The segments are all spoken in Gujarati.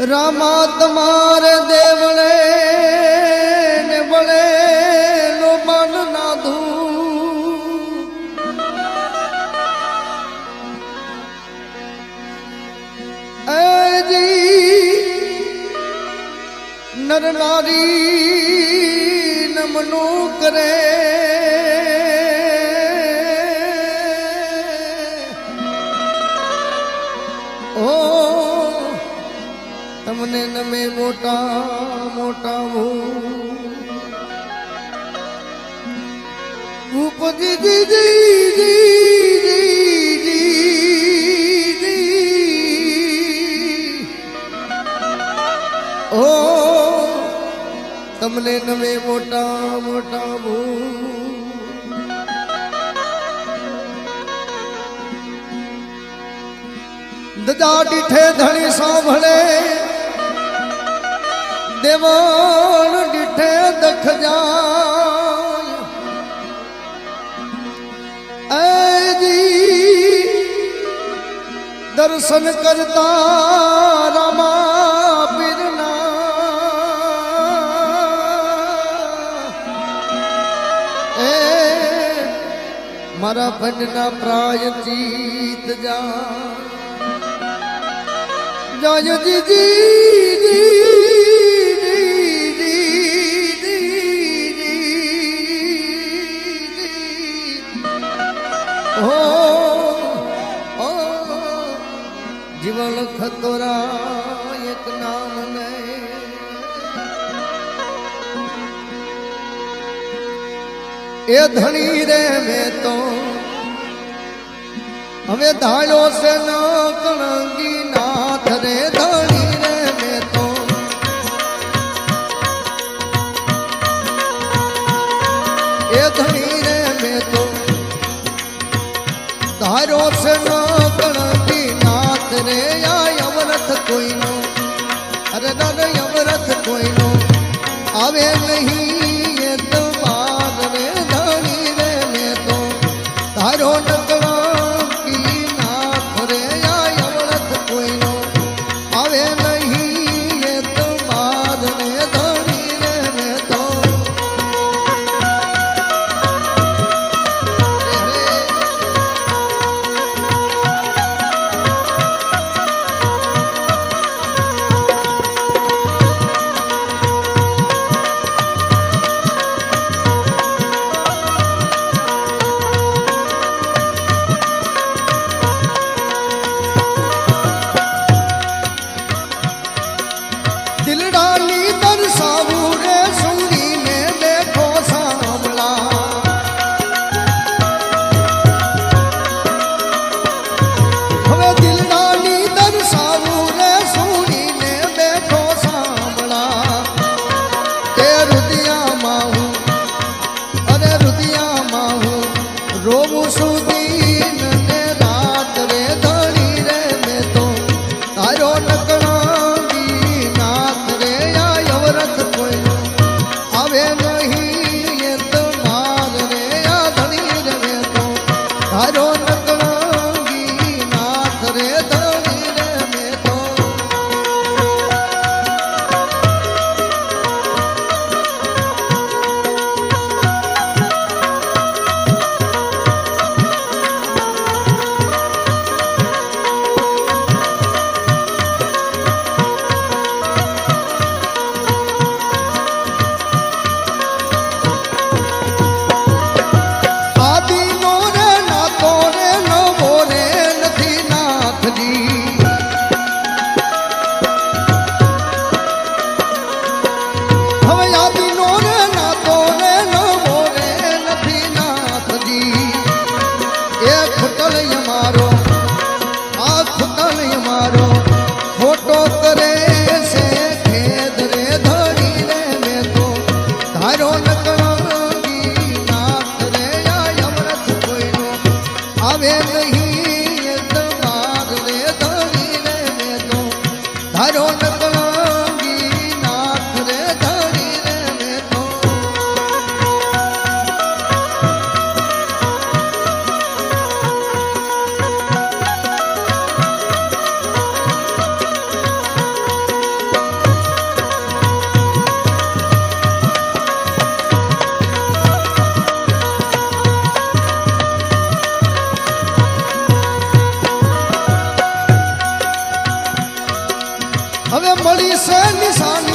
રામા તમારે દેવળે ને વળે લોબન નાધું. નર નારી નમનો કરે મોટા મોટા ઉપજી જી જી જી ઓ, તમને નમે મોટા મોટા ભૂ દદા ડીઠે ધણી સાંભળે. ਦੇਵਾਨ ਡਿਠੇ ਦਖ ਜਾਏ ਐ ਜੀ ਦਰਸ਼ਨ ਕਰਤਾ ਰਾਮਾ ਬਿਰਨਾ ਐ ਮਾਰਾ ਭੰਡਨਾ ਪ੍ਰਾਇ ਜੀਤ ਜਾ ਜਾਇ ਜੀ ਜੀ જીવન ખતરા એક નામ નહીં એ ધણી રે મેં તો, હવે ધાળ્યો છે ના કણગી ના વ્રત કોઈનો આવે નહીં. vendo निशान निशान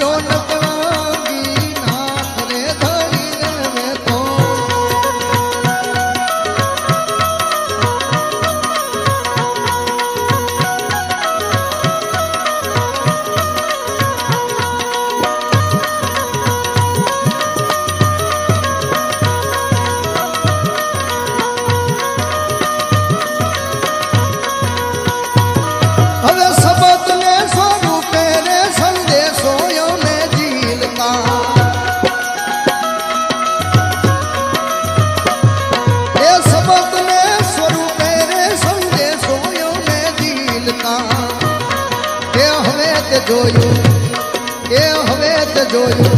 મારો ન જોયું